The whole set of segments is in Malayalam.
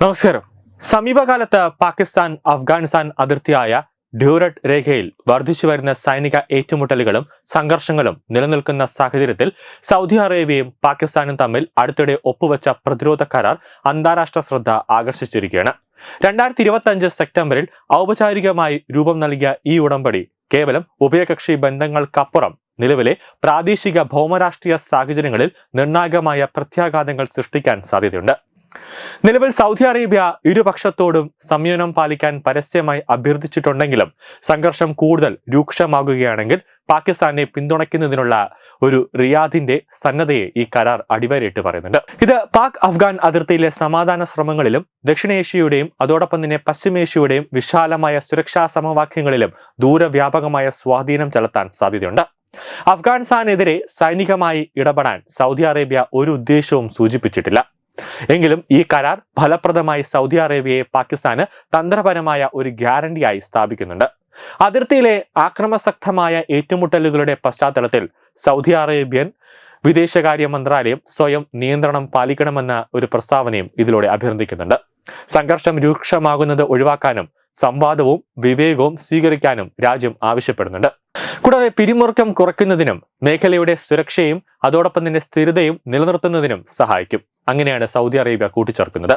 നമസ്കാരം. സമീപകാലത്ത് പാകിസ്ഥാൻ അഫ്ഗാനിസ്ഥാൻ അതിർത്തിയായ ഡ്യൂറട്ട് രേഖയിൽ വർദ്ധിച്ചു വരുന്ന സൈനിക ഏറ്റുമുട്ടലുകളും സംഘർഷങ്ങളും നിലനിൽക്കുന്ന സാഹചര്യത്തിൽ സൗദി അറേബ്യയും പാകിസ്ഥാനും തമ്മിൽ അടുത്തിടെ ഒപ്പുവെച്ച പ്രതിരോധ കരാർ അന്താരാഷ്ട്ര ശ്രദ്ധ ആകർഷിച്ചിരിക്കുകയാണ്. രണ്ടായിരത്തി ഇരുപത്തി അഞ്ച് സെപ്റ്റംബറിൽ ഔപചാരികമായി രൂപം നൽകിയ ഈ ഉടമ്പടി കേവലം ഉഭയകക്ഷി ബന്ധങ്ങൾക്കപ്പുറം നിലവിലെ പ്രാദേശിക ഭൗമരാഷ്ട്രീയ സാഹചര്യങ്ങളിൽ നിർണായകമായ പ്രത്യാഘാതങ്ങൾ സൃഷ്ടിക്കാൻ സാധ്യതയുണ്ട്. നിലവിൽ സൗദി അറേബ്യ ഇരുപക്ഷത്തോടും സംയമനം പാലിക്കാൻ പരസ്യമായി അഭ്യർത്ഥിച്ചിട്ടുണ്ടെങ്കിലും സംഘർഷം കൂടുതൽ രൂക്ഷമാകുകയാണെങ്കിൽ പാകിസ്ഥാനെ പിന്തുണയ്ക്കുന്നതിനുള്ള ഒരു റിയാദിന്റെ സന്നദ്ധയെ ഈ കരാർ അടിവരയിട്ട് പറയുന്നുണ്ട്. ഇത് പാക് അഫ്ഗാൻ അതിർത്തിയിലെ സമാധാന ശ്രമങ്ങളിലും ദക്ഷിണേഷ്യയുടെയും അതോടൊപ്പം തന്നെ പശ്ചിമേഷ്യയുടെയും വിശാലമായ സുരക്ഷാ സമവാക്യങ്ങളിലും ദൂരവ്യാപകമായ സ്വാധീനം ചെലുത്താൻ സാധ്യതയുണ്ട്. അഫ്ഗാനിസ്ഥാനെതിരെ സൈനികമായി ഇടപെടാൻ സൗദി അറേബ്യ ഒരു ഉദ്ദേശവും സൂചിപ്പിച്ചിട്ടില്ല. എങ്കിലും ഈ കരാർ ഫലപ്രദമായി സൗദി അറേബ്യയെ പാകിസ്ഥാന് തന്ത്രപരമായ ഒരു ഗ്യാരണ്ടിയായി സ്ഥാപിക്കുന്നുണ്ട്. അതിർത്തിയിലെ ആക്രമസക്തമായ ഏറ്റുമുട്ടലുകളുടെ പശ്ചാത്തലത്തിൽ സൗദി അറേബ്യൻ വിദേശകാര്യ മന്ത്രാലയം സ്വയം നിയന്ത്രണം പാലിക്കണമെന്ന ഒരു പ്രസ്താവനയും ഇതിലൂടെ അഭ്യർത്ഥിക്കുന്നുണ്ട് സംഘർഷം രൂക്ഷമാകുന്നത് ഒഴിവാക്കാനും സംവാദവും വിവേകവും സ്വീകരിക്കാനും രാജ്യം ആവശ്യപ്പെടുന്നുണ്ട്. കൂടാതെ പിരിമുറുക്കം കുറയ്ക്കുന്നതിനും മേഖലയുടെ സുരക്ഷയും അതോടൊപ്പം തന്നെ സ്ഥിരതയും നിലനിർത്തുന്നതിനും സഹായിക്കും. അങ്ങനെയാണ് സൗദി അറേബ്യ കൂട്ടിച്ചേർക്കുന്നത്.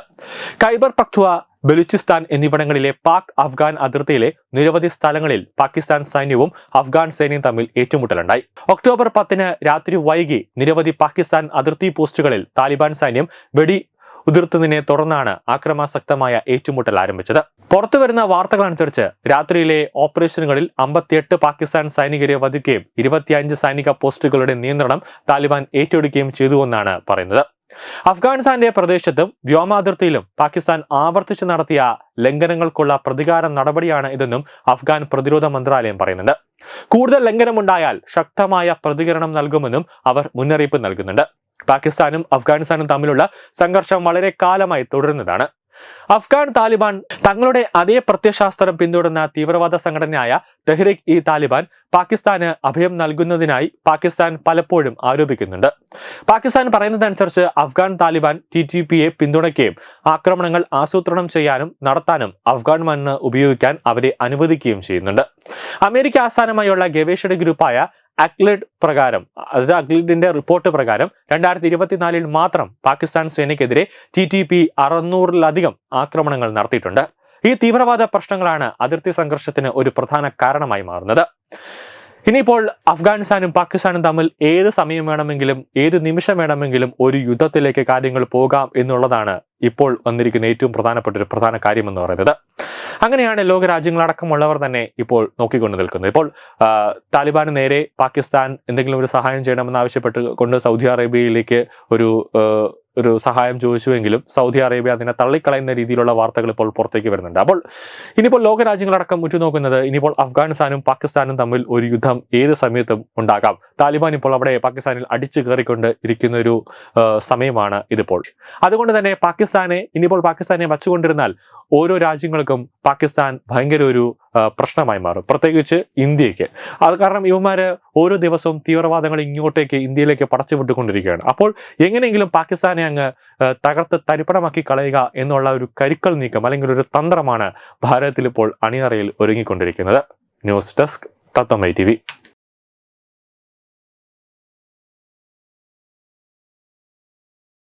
കൈബർ പക്വ ബലൂചിസ്ഥാൻ എന്നിവിടങ്ങളിലെ പാക് അഫ്ഗാൻ അതിർത്തിയിലെ നിരവധി സ്ഥലങ്ങളിൽ പാകിസ്ഥാൻ സൈന്യവും അഫ്ഗാൻ സൈന്യവും തമ്മിൽ ഏറ്റുമുട്ടലുണ്ടായി. ഒക്ടോബർ പത്തിന് രാത്രി വൈകി നിരവധി പാകിസ്ഥാൻ അതിർത്തി പോസ്റ്റുകളിൽ താലിബാൻ സൈന്യം വെടി ഉതിർത്തതിനെ തുടർന്നാണ് ആക്രമാസക്തമായ ഏറ്റുമുട്ടൽ ആരംഭിച്ചത്. പുറത്തുവരുന്ന വാർത്തകൾ അനുസരിച്ച് രാത്രിയിലെ ഓപ്പറേഷനുകളിൽ അമ്പത്തിയെട്ട് പാകിസ്ഥാൻ സൈനികരെ വധിക്കുകയും ഇരുപത്തിയഞ്ച് സൈനിക പോസ്റ്റുകളുടെ നിയന്ത്രണം താലിബാൻ ഏറ്റെടുക്കുകയും ചെയ്തുവെന്നാണ് പറയുന്നത്. അഫ്ഗാനിസ്ഥാന്റെ പ്രദേശത്തും വ്യോമാതിർത്തിയിലും പാകിസ്ഥാൻ ആവർത്തിച്ച് നടത്തിയ ലംഘനങ്ങൾക്കുള്ള പ്രതികാര നടപടിയാണ് ഇതെന്നും അഫ്ഗാൻ പ്രതിരോധ മന്ത്രാലയം പറയുന്നുണ്ട്. കൂടുതൽ ലംഘനമുണ്ടായാൽ ശക്തമായ പ്രതികരണം നൽകുമെന്നും അവർ മുന്നറിയിപ്പ് നൽകുന്നുണ്ട്. പാകിസ്ഥാനും അഫ്ഗാനിസ്ഥാനും തമ്മിലുള്ള സംഘർഷം വളരെ കാലമായി തുടരുന്നതാണ്. അഫ്ഗാൻ താലിബാൻ തങ്ങളുടെ അതേ പ്രത്യശാസ്ത്രം പിന്തുടർന്ന തീവ്രവാദ സംഘടനയായ തെഹ്രിക് ഇ താലിബാൻ പാകിസ്ഥാന് അഭയം നൽകുന്നതിനായി പാകിസ്ഥാൻ പലപ്പോഴും ആരോപിക്കുന്നുണ്ട്. പാകിസ്ഥാൻ പറയുന്നതനുസരിച്ച് അഫ്ഗാൻ താലിബാൻ ടി ടി പിയെ പിന്തുണയ്ക്കുകയും ആക്രമണങ്ങൾ ആസൂത്രണം ചെയ്യാനും നടത്താനും അഫ്ഗാൻ മണ്ണ് ഉപയോഗിക്കാൻ അവരെ അനുവദിക്കുകയും ചെയ്യുന്നുണ്ട്. അമേരിക്ക ആസ്ഥാനമായുള്ള ഗവേഷണ ഗ്രൂപ്പായ അക്ലിഡ് പ്രകാരം അതായത് അക്ലിഡിന്റെ റിപ്പോർട്ട് പ്രകാരം രണ്ടായിരത്തി ഇരുപത്തിനാലിൽ മാത്രം പാകിസ്ഥാൻ സേനയ്ക്കെതിരെ ടി ടി പി അറുന്നൂറിലധികം ആക്രമണങ്ങൾ നടത്തിയിട്ടുണ്ട്. ഈ തീവ്രവാദ പ്രശ്നങ്ങളാണ് അതിർത്തി സംഘർഷത്തിന് ഒരു പ്രധാന കാരണമായി മാറുന്നത്. ഇനിയിപ്പോൾ അഫ്ഗാനിസ്ഥാനും പാകിസ്ഥാനും തമ്മിൽ ഏത് സമയം വേണമെങ്കിലും ഏത് നിമിഷം വേണമെങ്കിലും ഒരു യുദ്ധത്തിലേക്ക് കാര്യങ്ങൾ പോകാം എന്നുള്ളതാണ് ഇപ്പോൾ വന്നിരിക്കുന്ന ഏറ്റവും പ്രധാനപ്പെട്ട ഒരു പ്രധാന കാര്യം എന്ന് പറയുന്നത്. അങ്ങനെയാണ് ലോകരാജ്യങ്ങളടക്കമുള്ളവർ തന്നെ ഇപ്പോൾ നോക്കിക്കൊണ്ട് നിൽക്കുന്നത്. ഇപ്പോൾ താലിബാന് നേരെ പാകിസ്ഥാൻ എന്തെങ്കിലും ഒരു സഹായം ചെയ്യണമെന്ന് ആവശ്യപ്പെട്ട് കൊണ്ട് സൗദി അറേബ്യയിലേക്ക് ഒരു ഒരു സഹായം ചോദിച്ചുവെങ്കിലും സൗദി അറേബ്യ അതിനെ തള്ളിക്കളയുന്ന രീതിയിലുള്ള വാർത്തകൾ ഇപ്പോൾ പുറത്തേക്ക് വരുന്നുണ്ട്. അപ്പോൾ ഇനിയിപ്പോൾ ലോകരാജ്യങ്ങളടക്കം ഉറ്റുനോക്കുന്നത് ഇനിയിപ്പോൾ അഫ്ഗാനിസ്ഥാനും പാകിസ്ഥാനും തമ്മിൽ ഒരു യുദ്ധം ഏത് സമയത്തും ഉണ്ടാകാം. താലിബാൻ ഇപ്പോൾ അവിടെ പാകിസ്ഥാനിൽ അടിച്ചു കയറിക്കൊണ്ട് ഇരിക്കുന്ന ഒരു സമയമാണ് ഇതിപ്പോൾ. അതുകൊണ്ട് തന്നെ പാകിസ്ഥാനെ ഇനിയിപ്പോൾ പാകിസ്ഥാനെ വച്ചുകൊണ്ടിരുന്നാൽ ഓരോ രാജ്യങ്ങൾക്കും പാകിസ്ഥാൻ ഭയങ്കര ഒരു പ്രശ്നമായി മാറും. പ്രത്യേകിച്ച് ഇന്ത്യയ്ക്ക് അത് കാരണം ഇവന്മാർ ഓരോ ദിവസവും തീവ്രവാദങ്ങൾ ഇങ്ങോട്ടേക്ക് ഇന്ത്യയിലേക്ക് പടച്ചു വിട്ടുകൊണ്ടിരിക്കുകയാണ്. അപ്പോൾ എങ്ങനെയെങ്കിലും പാകിസ്ഥാനെ അങ്ങ് തകർത്ത് തരിപ്പണമാക്കി കളയുക എന്നുള്ള ഒരു കരുക്കൾ നീക്കം അല്ലെങ്കിൽ ഒരു തന്ത്രമാണ് ഭാരതത്തിൽ ഇപ്പോൾ അണിയറയിൽ ഒരുങ്ങിക്കൊണ്ടിരിക്കുന്നത്. News desk Tatwamayi T